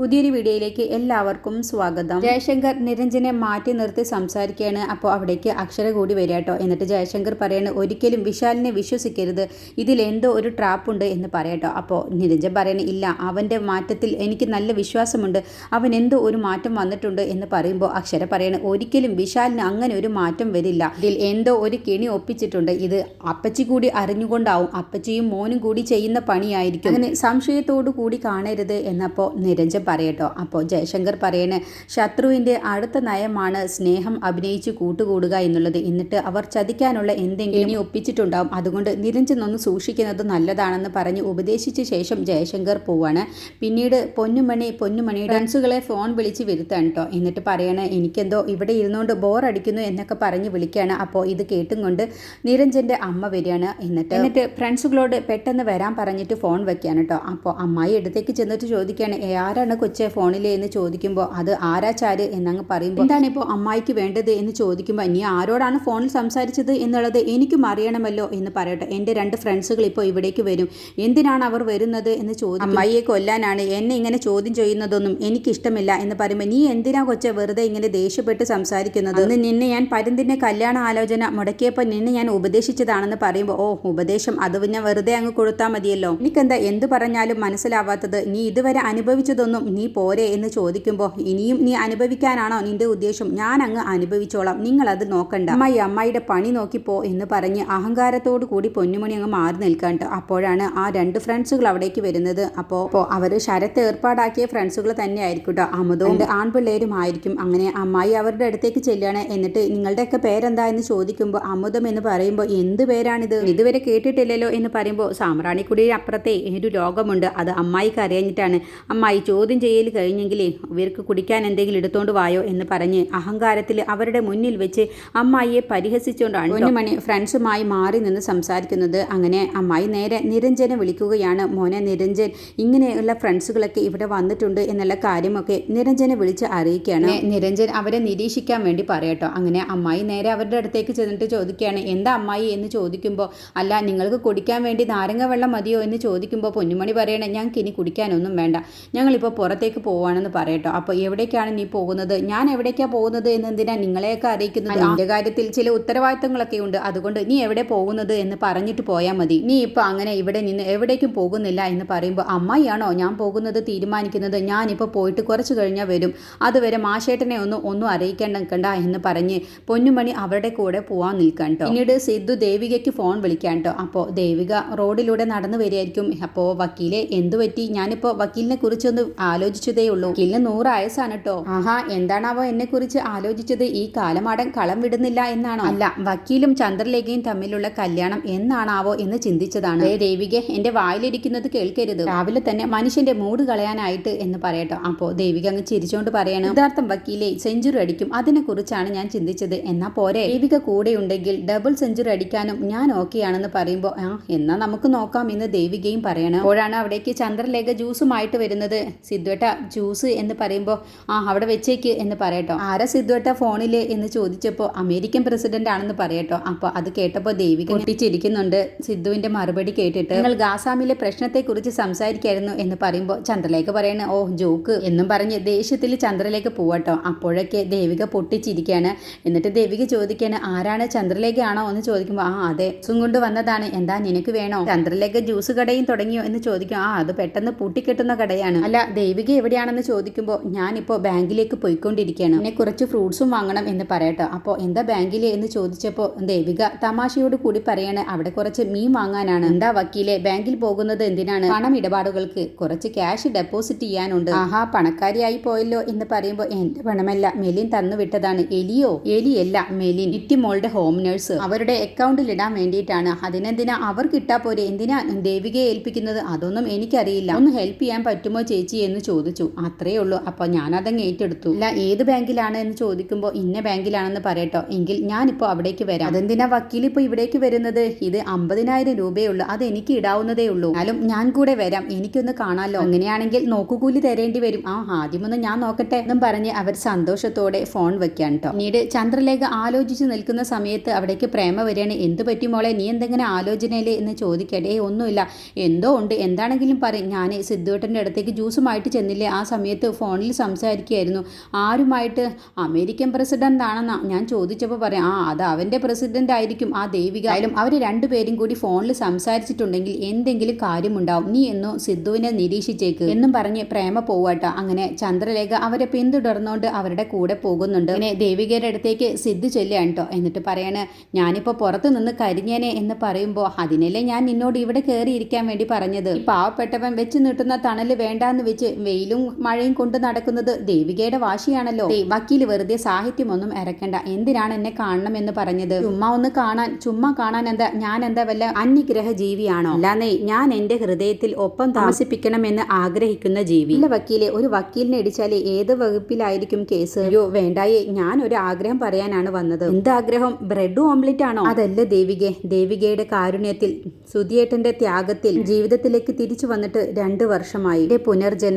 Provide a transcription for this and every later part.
പുതിയൊരു വീഡിയോയിലേക്ക് എല്ലാവർക്കും സ്വാഗതം. ജയശങ്കർ നിരഞ്ജനെ മാറ്റി നിർത്തി സംസാരിക്കുകയാണ്. അപ്പോൾ അവിടേക്ക് അക്ഷര കൂടി വരിക കേട്ടോ. എന്നിട്ട് ജയശങ്കർ പറയാണ് ഒരിക്കലും വിശാലിനെ വിശ്വസിക്കരുത്. ഇതിൽ എന്തോ ഒരു ട്രാപ്പ് ഉണ്ട് എന്ന് പറയട്ടോ അപ്പോൾ നിരഞ്ജൻ പറയണ ഇല്ല അവന്റെ മാറ്റത്തിൽ എനിക്ക് നല്ല വിശ്വാസമുണ്ട്. അവൻ എന്തോ ഒരു മാറ്റം വന്നിട്ടുണ്ട് എന്ന് പറയുമ്പോൾ അക്ഷര പറയണ ഒരിക്കലും വിശാലിന് അങ്ങനെ ഒരു മാറ്റം വരില്ല. ഇതിൽ എന്തോ ഒരു കെണി ഒപ്പിച്ചിട്ടുണ്ട്. ഇത് അപ്പച്ചി കൂടി അറിഞ്ഞുകൊണ്ടാവും. അപ്പച്ചിയും മോനും കൂടി ചെയ്യുന്ന പണിയായിരിക്കും. അങ്ങനെ സംശയത്തോടു കൂടി കാണരുത് എന്നപ്പോൾ നിരഞ്ജൻ പറയട്ടോ. അപ്പോൾ ജയശങ്കർ പറയണ ശത്രുവിന്റെ അടുത്ത നയമാണ് സ്നേഹം അഭിനയിച്ച് കൂട്ടുകൂടുക എന്നുള്ളത്. എന്നിട്ട് അവർ ചതിക്കാനുള്ള എന്തെങ്കിലും ഇനി ഒപ്പിച്ചിട്ടുണ്ടാവും. അതുകൊണ്ട് നിരഞ്ജൻ ഒന്ന് സൂക്ഷിക്കുന്നത് നല്ലതാണെന്ന് പറഞ്ഞ് ഉപദേശിച്ച ശേഷം ജയശങ്കർ പോവാണ്. പിന്നീട് പൊന്നുമണി പൊന്നുമണി ഡാൻസുകളെ ഫോൺ വിളിച്ച് വരുത്താണ് കേട്ടോ എന്നിട്ട് പറയണ എനിക്കെന്തോ ഇവിടെ ഇരുന്നുകൊണ്ട് ബോറടിക്കുന്നു എന്നൊക്കെ പറഞ്ഞ് വിളിക്കുകയാണ് അപ്പോൾ ഇത് കേട്ടും കൊണ്ട് നിരഞ്ജന്റെ അമ്മ വരികയാണ്. എന്നിട്ട് എന്നിട്ട് ഫ്രണ്ട്സുകളോട് പെട്ടെന്ന് വരാൻ പറഞ്ഞിട്ട് ഫോൺ വെക്കുകയാണ് കേട്ടോ അപ്പോൾ അമ്മായി അടുത്തേക്ക് ചെന്നിട്ട് ചോദിക്കുകയാണ് "ഏ, ആരാണ് കൊച്ചെ ഫോണിലേ എന്ന് ചോദിക്കുമ്പോൾ അത് ആരാച്ചാര്? എന്നങ്ങ് പറയുമ്പോൾ എന്താണ് ഇപ്പോൾ അമ്മായിക്ക് വേണ്ടത്? എന്ന് ചോദിക്കുമ്പോൾ നീ ആരോടാണ് ഫോണിൽ സംസാരിച്ചത് എന്നുള്ളത് എനിക്കും അറിയണമല്ലോ എന്ന് പറയട്ടെ. എന്റെ രണ്ട് ഫ്രണ്ട്സുകൾ ഇപ്പോൾ ഇവിടേക്ക് വരും. എന്തിനാണ് അവർ വരുന്നത്? എന്ന് ചോദിച്ചു അമ്മായിയെ കൊല്ലാനാണ്. എന്നെ ഇങ്ങനെ ചോദ്യം ചെയ്യുന്നതൊന്നും എനിക്കിഷ്ടമില്ല എന്ന് പറയുമ്പോൾ നീ എന്തിനാ കൊച്ചെ വെറുതെ ഇങ്ങനെ ദേഷ്യപ്പെട്ട് സംസാരിക്കുന്നത്? അന്ന് നിന്നെ ഞാൻ പരുന്തിന്റെ കല്യാണ ആലോചന മുടക്കിയപ്പോൾ നിന്നെ ഞാൻ ഉപദേശിച്ചതാണെന്ന് പറയുമ്പോൾ ഓ ഉപദേശം. അത് പിന്നെ വെറുതെ അങ്ങ് കൊടുത്താൽ മതിയല്ലോ. എനിക്കെന്താ എന്ത് പറഞ്ഞാലും മനസ്സിലാവാത്തത്? നീ ഇതുവരെ അനുഭവിച്ചതൊന്നും നീ പോരെ എന്ന് ചോദിക്കുമ്പോൾ ഇനിയും നീ അനുഭവിക്കാനാണോ നിന്റെ ഉദ്ദേശം? ഞാൻ അങ്ങ് അനുഭവിച്ചോളാം. നിങ്ങൾ അത് നോക്കണ്ട. അമ്മായി അമ്മായിയുടെ പണി നോക്കിപ്പോ എന്ന് പറഞ്ഞ് അഹങ്കാരത്തോടു കൂടി പൊന്നുമണി അങ്ങ് മാറി നിൽക്കാണ്ട്. അപ്പോഴാണ് ആ രണ്ട് ഫ്രണ്ട്സുകൾ അവിടേക്ക് വരുന്നത്. അപ്പോൾ അപ്പോൾ അവർ ശരത്ത് ഏർപ്പാടാക്കിയ ഫ്രണ്ട്സുകൾ തന്നെ ആയിരിക്കും കേട്ടോ അമുദവും ആൺപിള്ളേരും ആയിരിക്കും. അങ്ങനെ അമ്മായി അവരുടെ അടുത്തേക്ക് ചെല്ലുകയാണ്. എന്നിട്ട് നിങ്ങളുടെയൊക്കെ പേരെന്താ എന്ന് ചോദിക്കുമ്പോൾ അമുതം എന്ന് പറയുമ്പോൾ എന്ത് പേരാണിത്? ഇതുവരെ കേട്ടിട്ടില്ലല്ലോ എന്ന് പറയുമ്പോൾ സാമ്രാണിക്കുടിയുടെ അപ്പുറത്തെ ഒരു ലോകമുണ്ട്. അത് അമ്മായിക്ക് അറിയാഞ്ഞിട്ടാണ്. അമ്മായി ചോദ്യം ചെയ്യൽ കഴിഞ്ഞെങ്കിലേ ഇവർക്ക് കുടിക്കാൻ എന്തെങ്കിലും എടുത്തോണ്ട് വായോ എന്ന് പറഞ്ഞ് അഹങ്കാരത്തിൽ അവരുടെ മുന്നിൽ വെച്ച് അമ്മായിയെ പരിഹസിച്ചുകൊണ്ടാണ് പൊന്നുമണി ഫ്രണ്ട്സുമായി മാറി നിന്ന് സംസാരിക്കുന്നത് അങ്ങനെ അമ്മായി നേരെ നിരഞ്ജനെ വിളിക്കുകയാണ്. മോനെ നിരഞ്ജൻ ഇങ്ങനെയുള്ള ഫ്രണ്ട്സുകളൊക്കെ ഇവിടെ വന്നിട്ടുണ്ട് എന്നുള്ള കാര്യമൊക്കെ നിരഞ്ജനെ വിളിച്ച് അറിയിക്കുകയാണ്. നിരഞ്ജൻ അവരെ നിരീക്ഷിക്കാൻ വേണ്ടി പറയട്ടോ അങ്ങനെ അമ്മായി നേരെ അവരുടെ അടുത്തേക്ക് ചെന്നിട്ട് ചോദിക്കുകയാണ് എന്താ അമ്മായി? എന്ന് ചോദിക്കുമ്പോൾ അല്ല നിങ്ങൾക്ക് കുടിക്കാൻ വേണ്ടി നാരങ്ങ വെള്ളം മതിയോ? എന്ന് ചോദിക്കുമ്പോൾ പൊന്നുമണി പറയണേ ഞങ്ങൾക്ക് ഇനി കുടിക്കാനൊന്നും വേണ്ട. ഞങ്ങളിപ്പോൾ പുറത്തേക്ക് പോവാണെന്ന് പറയട്ടോ. അപ്പോൾ എവിടേക്കാണ് നീ പോകുന്നത്? ഞാൻ എവിടേക്കാണ് പോകുന്നത് എന്ന് എന്തിനാ നിങ്ങളെയൊക്കെ അറിയിക്കുന്നത്? എന്റെ കാര്യത്തിൽ ചില ഉത്തരവാദിത്തങ്ങളൊക്കെ ഉണ്ട്. അതുകൊണ്ട് നീ എവിടെ പോകുന്നത് എന്ന് പറഞ്ഞിട്ട് പോയാൽ മതി. നീ ഇപ്പോൾ അങ്ങനെ ഇവിടെ നിന്ന് എവിടേക്കും പോകുന്നില്ല എന്ന് പറയുമ്പോൾ അമ്മായിയാണോ ഞാൻ പോകുന്നത്? തീരുമാനിക്കുന്നത്? ഞാനിപ്പോൾ പോയിട്ട് കുറച്ച് കഴിഞ്ഞാൽ വരും. അതുവരെ മാഷേട്ടനെ ഒന്നും ഒന്നും അറിയിക്കേണ്ട നിൽക്കണ്ട എന്ന് പറഞ്ഞ് പൊന്നുമണി അവരുടെ കൂടെ പോവാൻ നിൽക്കാൻ കേട്ടോ പിന്നീട് സിദ്ധു ദേവികയ്ക്ക് ഫോൺ വിളിക്കാൻ കേട്ടോ അപ്പോൾ ദേവിക റോഡിലൂടെ നടന്നു വരികയായിരിക്കും. അപ്പോൾ വക്കീലെ എന്തു പറ്റി? ഞാനിപ്പോൾ വക്കീലിനെ കുറിച്ചൊന്ന് ആലോചിച്ചതേ ഉള്ളൂ വക്കീലിന് നൂറായസാണ് കേട്ടോ ആഹാ എന്താണാവോ എന്നെ കുറിച്ച് ആലോചിച്ചത്. ഈ കാലമാടൻ കളം വിടുന്നില്ല എന്നാണോ? അല്ല വക്കീലും ചന്ദ്രലേഖയും തമ്മിലുള്ള കല്യാണം എന്നാണാവോ എന്ന് ചിന്തിച്ചതാണ്. ഏ ദേവിക എന്റെ വായിലിരിക്കുന്നത് കേൾക്കരുത്. രാവിലെ തന്നെ മനുഷ്യന്റെ മൂട് കളയാനായിട്ട് എന്ന് പറയട്ടോ. അപ്പോ ദേവിക അങ്ങ് ചിരിച്ചോണ്ട് പറയണം യഥാർത്ഥം വക്കീലെ സെഞ്ചുറി അടിക്കും. അതിനെ കുറിച്ചാണ് ഞാൻ ചിന്തിച്ചത്. എന്നാ പോരെ. ദേവിക കൂടെ ഉണ്ടെങ്കിൽ ഡബിൾ സെഞ്ചുറി അടിക്കാനും ഞാൻ ഓക്കെയാണെന്ന് പറയുമ്പോൾ ആ എന്നാ നമുക്ക് നോക്കാം എന്ന് ദേവികയും പറയണം. അപ്പോഴാണ് അവിടേക്ക് ചന്ദ്രലേഖ ജ്യൂസുമായിട്ട് വരുന്നത്. സിദ്ധുവേട്ട ജ്യൂസ് എന്ന് പറയുമ്പോൾ ആ അവിടെ വെച്ചേക്ക് എന്ന് പറയട്ടോ. ആരാ സിദ്ധുവേട്ട ഫോണിൽ? എന്ന് ചോദിച്ചപ്പോൾ അമേരിക്കൻ പ്രസിഡന്റ് ആണെന്ന് പറയട്ടോ. അപ്പോൾ അത് കേട്ടപ്പോൾ ദേവിക ഒട്ടിച്ചിരിക്കുന്നുണ്ട് സിദ്ധുവിന്റെ മറുപടി കേട്ടിട്ട് നിങ്ങൾ ഗാസാമിലെ പ്രശ്നത്തെക്കുറിച്ച് സംസാരിക്കായിരുന്നു എന്ന് പറയുമ്പോൾ ചന്ദ്രലേഖ പറയണ ഓ ജോക്ക് എന്നും പറഞ്ഞ് ദേഷ്യത്തിൽ ചന്ദ്രലേഖ പോവാട്ടോ. അപ്പോഴൊക്കെ ദേവിക പൊട്ടിച്ചിരിക്കുകയാണ് എന്നിട്ട് ദേവിക ചോദിക്കാണ് ആരാണ് ചന്ദ്രലേഖ ആണോ? എന്ന് ചോദിക്കുമ്പോൾ ആ അതെ. സും കൊണ്ട് വന്നതാണ്. എന്താ നിനക്ക് വേണോ? ചന്ദ്രലേഖ ജ്യൂസ് കടയും തുടങ്ങിയോ? എന്ന് ചോദിക്കും. ആ അത് പെട്ടെന്ന് പൂട്ടിക്കെട്ടുന്ന കടയാണ്. അല്ല ദേവിക എവിടെയാണെന്ന് ചോദിക്കുമ്പോൾ ഞാനിപ്പോൾ ബാങ്കിലേക്ക് പോയിക്കൊണ്ടിരിക്കുകയാണ് എന്നെ കുറച്ച് ഫ്രൂട്ട്സും വാങ്ങണം എന്ന് പറയട്ടോ. അപ്പോൾ എന്താ ബാങ്കിൽ എന്ന് ചോദിച്ചപ്പോൾ ദേവിക തമാശയോട് കൂടി പറയാണ് അവിടെ കുറച്ച് മീൻ വാങ്ങാനാണ്. എന്താ വക്കീലെ ബാങ്കിൽ പോകുന്നത് എന്തിനാണ്? പണം ഇടപാടുകൾക്ക് കുറച്ച് ക്യാഷ് ഡെപ്പോസിറ്റ് ചെയ്യാനുണ്ട്. ആഹാ പണക്കാരിയായി പോയല്ലോ എന്ന് പറയുമ്പോൾ എന്റെ പണമല്ല മെലിൻ തന്നു വിട്ടതാണ്. എലിയോ? എലിയല്ല മെലിൻ. ഇറ്റിമോളുടെ ഹോം നേഴ്സ്. അവരുടെ അക്കൗണ്ടിൽ ഇടാൻ വേണ്ടിയിട്ടാണ്. അതിനെന്തിനാ അവർ കിട്ടാ പോരെ? എന്തിനാ ദേവികയെ ഏൽപ്പിക്കുന്നത്? അതൊന്നും എനിക്കറിയില്ല. ഒന്ന് ഹെൽപ്പ് ചെയ്യാൻ പറ്റുമോ ചേച്ചി എന്ന് ചോദിച്ചു. അത്രേ ഉള്ളൂ. അപ്പോൾ ഞാനതങ്ങ് ഏറ്റെടുത്തു. അല്ല ഏത് ബാങ്കിലാണ് എന്ന് ചോദിക്കുമ്പോൾ ഇന്ന ബാങ്കിലാണെന്ന് പറയട്ടോ. എങ്കിൽ ഞാനിപ്പോൾ അവിടേക്ക് വരാം. അതെന്തിനാ വക്കീൽ ഇപ്പോൾ ഇവിടേക്ക് വരുന്നത്? ഇത് അമ്പതിനായിരം രൂപയേ ഉള്ളൂ. അത് എനിക്ക് ഇടാവുന്നതേ ഉള്ളൂ. എന്നാലും ഞാൻ കൂടെ വരാം. എനിക്കൊന്ന് കാണാമല്ലോ അങ്ങനെയാണെങ്കിൽ നോക്കുകൂലി തരേണ്ടി വരും. ആ ആദ്യമൊന്ന് ഞാൻ നോക്കട്ടെ എന്നും പറഞ്ഞ് അവർ സന്തോഷത്തോടെ ഫോൺ വെക്കാൻ കേട്ടോ പിന്നീട് ചന്ദ്രലേഖ ആലോചിച്ച് നിൽക്കുന്ന സമയത്ത് അവിടേക്ക് പ്രേമ വരികയാണ്. എന്ത് പറ്റി മോളെ? നീ എന്തെങ്കിലും ആലോചനയിലേ? എന്ന് ചോദിക്കട്ടെ. ഒന്നുമില്ല. എന്തോ ഉണ്ട്. എന്താണെങ്കിലും പറയും ഞാൻ സിദ്ധുവേട്ടന്റെ അടുത്തേക്ക് ജ്യൂസുമായിട്ട് ചെന്നില്ലേ? ആ സമയത്ത് ഫോണിൽ സംസാരിക്കുകയായിരുന്നു. ആരുമായിട്ട്? അമേരിക്കൻ പ്രസിഡന്റ് ആണെന്നാ ഞാൻ ചോദിച്ചപ്പോൾ പറയാം. ആ അത് അവന്റെ പ്രസിഡന്റ് ആയിരിക്കും ആ ദേവിക ആയാലും അവർ രണ്ടുപേരും കൂടി ഫോണിൽ സംസാരിച്ചിട്ടുണ്ടെങ്കിൽ എന്തെങ്കിലും കാര്യമുണ്ടാവും. നീ എന്നോ സിദ്ധുവിനെ നിരീക്ഷിച്ചേക്ക് എന്നും പറഞ്ഞ് പ്രേമ പോവാട്ടോ. അങ്ങനെ ചന്ദ്രലേഖ അവരെ പിന്തുടർന്നുകൊണ്ട് അവരുടെ കൂടെ പോകുന്നുണ്ട്. അങ്ങനെ ദേവികയുടെ അടുത്തേക്ക് സിദ്ധു ചെല്ലുകയാണ് കേട്ടോ എന്നിട്ട് പറയാണ് ഞാനിപ്പോൾ പുറത്ത് നിന്ന് കരിഞ്ഞേനെ എന്ന് പറയുമ്പോൾ അതിനല്ലേ ഞാൻ നിന്നോട് ഇവിടെ കയറിയിരിക്കാൻ വേണ്ടി പറഞ്ഞത്? പാവപ്പെട്ടവൻ വെച്ച് നീട്ടുന്ന തണൽ വേണ്ടാന്ന് വെച്ച് വെയിലും മഴയും കൊണ്ട് നടക്കുന്നത് ദേവികയുടെ വാശിയാണല്ലോ. ദേ, വക്കീൽ വെറുതെ സാഹിത്യമൊന്നും ഇറക്കണ്ട എന്തിനാണ് എന്നെ കാണണം എന്ന് പറഞ്ഞത്? ചുമ്മാ ഒന്ന് കാണാൻ ചുമ്മാ കാണാൻ എന്താ ഞാൻ എന്താ വല്ല അന്യഗ്രഹ ജീവിയാണോ അല്ലാന്നേ ഞാൻ എന്റെ ഹൃദയത്തിൽ ഒപ്പം താമസിപ്പിക്കണമെന്ന് ആഗ്രഹിക്കുന്ന ജീവി. ഇല്ല വക്കീലെ ഒരു വക്കീലിനെ ഇടിച്ചാലേ ഏത് വകുപ്പിലായിരിക്കും കേസ്? അയ്യോ വേണ്ടായേ ഞാൻ ഒരു ആഗ്രഹം പറയാനാണ് വന്നത്. എന്താഗ്രഹം ബ്രെഡും ഓംലെറ്റ് ആണോ? അതല്ല ദേവികെ ദേവികയുടെ കാരുണ്യത്തിൽ സുധിയേട്ടന്റെ ത്യാഗത്തിൽ ജീവിതത്തിലേക്ക് തിരിച്ചു വന്നിട്ട് രണ്ടു വർഷമായി. എന്റെ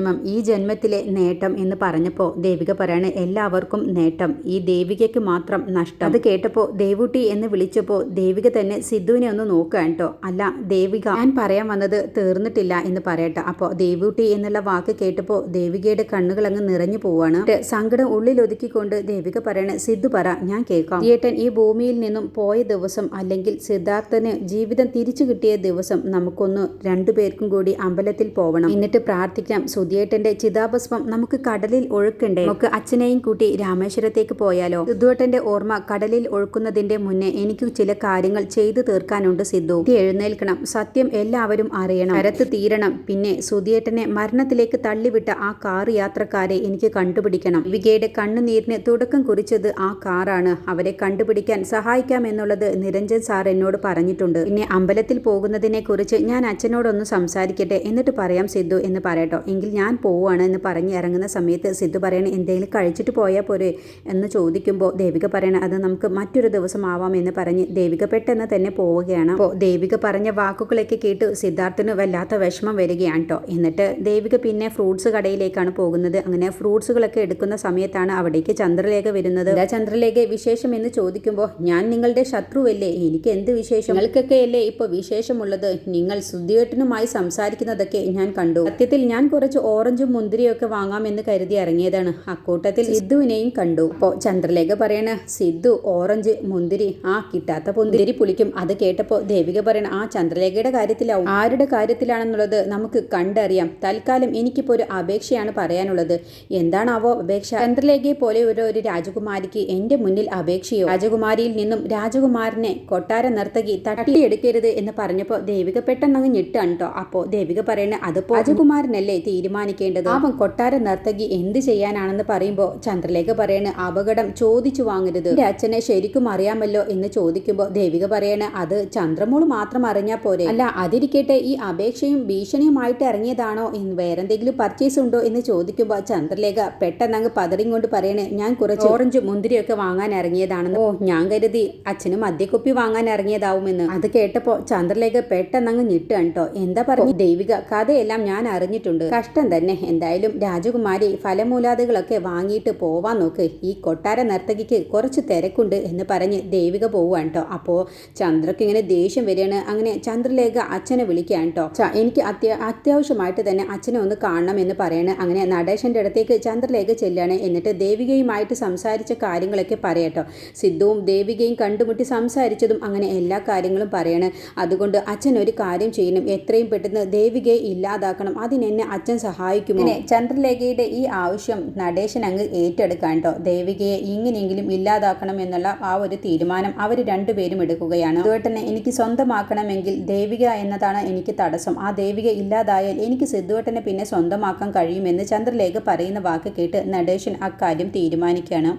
പുനർജന്മം ഈ ജന്മത്തിലെ നേട്ടം എന്ന് പറഞ്ഞപ്പോൾ ദേവിക പറയാണ് എല്ലാവർക്കും നേട്ടം. ഈ ദേവികയ്ക്ക് മാത്രം നഷ്ടം. അത് കേട്ടപ്പോൾ ദേവുട്ടി എന്ന് വിളിച്ചപ്പോൾ ദേവിക തന്നെ സിദ്ധുവിനെ ഒന്ന് നോക്കുക കേട്ടോ. അല്ല ദേവിക ഞാൻ പറയാൻ വന്നത് തീർന്നിട്ടില്ല എന്ന് പറയട്ടെ. അപ്പോൾ ദേവുട്ടി എന്നുള്ള വാക്ക് കേട്ടപ്പോൾ ദേവികയുടെ കണ്ണുകൾ അങ്ങ് നിറഞ്ഞു പോവാണ്. സങ്കടം ഉള്ളിൽ ഒതുക്കിക്കൊണ്ട് ദേവിക പറയണ സിദ്ധു പറ ഞാൻ കേൾക്കാം. ഏട്ടൻ ഈ ഭൂമിയിൽ നിന്നും പോയ ദിവസം അല്ലെങ്കിൽ സിദ്ധാർത്ഥന് ജീവിതം തിരിച്ചു കിട്ടിയ ദിവസം നമുക്കൊന്ന് രണ്ടുപേർക്കും കൂടി അമ്പലത്തിൽ പോവണം. എന്നിട്ട് പ്രാർത്ഥിക്കാം സുധിയേട്ടന്റെ ചിതാഭസ്മം നമുക്ക് കടലിൽ ഒഴുക്കണ്ടേ. നമുക്ക് അച്ഛനെയും കൂട്ടി രാമേശ്വരത്തേക്ക് പോയാലോ? സിദ്ധുവേട്ടന്റെ ഓർമ്മ കടലിൽ ഒഴുക്കുന്നതിന്റെ മുന്നേ എനിക്ക് ചില കാര്യങ്ങൾ ചെയ്തു തീർക്കാനുണ്ട് സിദ്ധു. എഴുന്നേൽക്കണം. സത്യം എല്ലാവരും അറിയണം. കരത്ത് തീരണം. പിന്നെ സുധിയേട്ടനെ മരണത്തിലേക്ക് തള്ളിവിട്ട ആ കാർ യാത്രക്കാരെ എനിക്ക് കണ്ടുപിടിക്കണം. വികയുടെ കണ്ണുനീരിന് തുടക്കം കുറിച്ചത് ആ കാറാണ്. അവരെ കണ്ടുപിടിക്കാൻ സഹായിക്കാം എന്നുള്ളത് നിരഞ്ജൻ സാർ എന്നോട് പറഞ്ഞിട്ടുണ്ട്. പിന്നെ അമ്പലത്തിൽ പോകുന്നതിനെ കുറിച്ച് ഞാൻ അച്ഛനോടൊന്ന് സംസാരിക്കട്ടെ എന്നിട്ട് പറയാം സിദ്ധു എന്ന് പറയട്ടോ. എങ്കിൽ ഞാൻ പോവാണ് എന്ന് പറഞ്ഞ് ഇറങ്ങുന്ന സമയത്ത് സിദ്ധു പറയണ എന്തെങ്കിലും കഴിച്ചിട്ട് പോയാൽ പോരെ? എന്ന് ചോദിക്കുമ്പോൾ ദേവിക പറയണ അത് നമുക്ക് മറ്റൊരു ദിവസം ആവാം എന്ന് പറഞ്ഞ് ദേവിക പെട്ടെന്ന് തന്നെ പോവുകയാണ്. അപ്പോൾ ദേവിക പറഞ്ഞ വാക്കുകളൊക്കെ കേട്ട് സിദ്ധാർത്ഥന് വല്ലാത്ത വിഷമം വരികയാണ് കേട്ടോ. എന്നിട്ട് ദേവിക പിന്നെ ഫ്രൂട്ട്സ് കടയിലേക്കാണ് പോകുന്നത്. അങ്ങനെ ഫ്രൂട്ട്സുകളൊക്കെ എടുക്കുന്ന സമയത്താണ് അവിടേക്ക് ചന്ദ്രലേഖ വരുന്നത്. "ഇതാ ചന്ദ്രലേഖ വിശേഷം എന്ന് ചോദിക്കുമ്പോൾ ഞാൻ നിങ്ങളുടെ ശത്രുവല്ലേ? എനിക്ക് എന്ത് വിശേഷം? നിങ്ങൾക്കൊക്കെ അല്ലേ ഇപ്പോൾ വിശേഷമുള്ളത്? നിങ്ങൾ സുദ്ധിയേട്ടനുമായി സംസാരിക്കുന്നതൊക്കെ ഞാൻ കണ്ടു. സത്യത്തിൽ ഞാൻ കുറച്ച് ഓറഞ്ചും മുന്തിരിയൊക്കെ വാങ്ങാമെന്ന് കരുതി ഇറങ്ങിയതാണ്. അക്കൂട്ടത്തിൽ സിദ്ധുവിനെയും കണ്ടു. അപ്പോൾ ചന്ദ്രലേഖ പറയണ സിദ്ധു ഓറഞ്ച് മുന്തിരി ആ കിട്ടാത്ത മുന്തിരി പുളിക്കും. അത് കേട്ടപ്പോൾ ദേവിക പറയണ ആ ചന്ദ്രലേഖയുടെ കാര്യത്തിലാവും. ആരുടെ കാര്യത്തിലാണെന്നുള്ളത് നമുക്ക് കണ്ടറിയാം. തൽക്കാലം എനിക്കിപ്പോൾ ഒരു അപേക്ഷയാണ് പറയാനുള്ളത്. എന്താണാവോ അപേക്ഷ? ചന്ദ്രലേഖയെ പോലെ ഒരു ഒരു രാജകുമാരിക്ക് എന്റെ മുന്നിൽ അപേക്ഷയോ? രാജകുമാരിയിൽ നിന്നും രാജകുമാരനെ കൊട്ടാര നർത്തകി തട്ടിയെടുക്കരുത് എന്ന് പറഞ്ഞപ്പോൾ ദേവിക പെട്ടെന്ന് അങ്ങ് ഞെട്ടാണ് കേട്ടോ അപ്പോൾ ദേവിക പറയണ അതിപ്പോൾ രാജകുമാരനല്ലേ തീരുമാനിക്കേണ്ടത്? അവൻ കൊട്ടാര നർത്തകി എന്ത് ചെയ്യാനാണെന്ന് പറയുമ്പോൾ ചന്ദ്രലേഖ പറയണ അപകടം ചോദിച്ചു വാങ്ങരുത്. എന്റെ അച്ഛനെ ശരിക്കും അറിയാമല്ലോ എന്ന് ചോദിക്കുമ്പോൾ ദേവിക പറയണ അത് ചന്ദ്രമോൾ മാത്രം അറിഞ്ഞാൽ പോരെ. അല്ല അതിരിക്കട്ടെ ഈ അപേക്ഷയും ഭീഷണിയുമായിട്ട് ഇറങ്ങിയതാണോ? എന്ന് വേറെന്തെങ്കിലും പർച്ചേസ് ഉണ്ടോ? എന്ന് ചോദിക്കുമ്പോൾ ചന്ദ്രലേഖ പെട്ടെന്ന് അങ്ങ് കൊണ്ട് പറയണേ ഞാൻ കുറച്ച് ഓറഞ്ച് മുന്തിരിയൊക്കെ വാങ്ങാൻ ഇറങ്ങിയതാണെന്ന്. ഓ ഞാൻ കരുതി അച്ഛന് മദ്യക്കുപ്പി വാങ്ങാൻ ഇറങ്ങിയതാവുമെന്ന്. അത് കേട്ടപ്പോൾ ചന്ദ്രലേഖ പെട്ടെന്ന് അങ്ങ് ഞെട്ടുകയാണ് എന്താ പറഞ്ഞു? ദൈവിക കഥയെല്ലാം ഞാൻ അറിഞ്ഞിട്ടുണ്ട്. കഷ്ടം തന്നെ. എന്തായാലും രാജകുമാരി ഫലമൂലാദികളൊക്കെ വാങ്ങിയിട്ട് പോവാൻ നോക്ക്. ഈ കൊട്ടാര നർത്തകിക്ക് കുറച്ച് തിരക്കുണ്ട് എന്ന് പറഞ്ഞ് ദേവിക പോവാണ് കേട്ടോ അപ്പോൾ ചന്ദ്രക്ക് ഇങ്ങനെ ദേഷ്യം വരികയാണ്. അങ്ങനെ ചന്ദ്രലേഖ അച്ഛനെ വിളിക്കുകയാണ് കേട്ടോ എനിക്ക് അത്യാ അത്യാവശ്യമായിട്ട് തന്നെ അച്ഛനെ ഒന്ന് കാണണം എന്ന് പറയണ്. അങ്ങനെ നടേശന്റെ അടുത്തേക്ക് ചന്ദ്രലേഖ ചെല്ലുകയാണ്. എന്നിട്ട് ദേവികയുമായിട്ട് സംസാരിച്ച കാര്യങ്ങളൊക്കെ പറയട്ടോ സിദ്ധുവും ദേവികയും കണ്ടുമുട്ടി സംസാരിച്ചതും അങ്ങനെ എല്ലാ കാര്യങ്ങളും പറയണ്. അതുകൊണ്ട് അച്ഛൻ ഒരു കാര്യം ചെയ്യണം. എത്രയും പെട്ടെന്ന് ദേവികയെ ഇല്ലാതാക്കണം. അതിനെന്നെ അച്ഛൻ സഹായിക്കുമോ? പിന്നെ ചന്ദ്രലേഖയുടെ ഈ ആവശ്യം നടേശൻ അങ്ങ് ഏറ്റെടുക്കാൻ കേട്ടോ ദേവികയെ ഇങ്ങനെയെങ്കിലും ഇല്ലാതാക്കണം എന്നുള്ള ആ ഒരു തീരുമാനം അവർ രണ്ടുപേരും എടുക്കുകയാണ്. അതുപോലെ തന്നെ എനിക്ക് സ്വന്തമാക്കണമെങ്കിൽ ദേവിക എന്നതാണ് എനിക്ക് തടസ്സം. ആ ദേവിക ഇല്ലാതായാൽ എനിക്ക് സിദ്ധുവേട്ടനെ പിന്നെ സ്വന്തമാക്കാൻ കഴിയുമെന്ന് ചന്ദ്രലേഖ പറയുന്ന വാക്ക് കേട്ട് നടേശൻ അക്കാര്യം തീരുമാനിക്കുകയാണ്.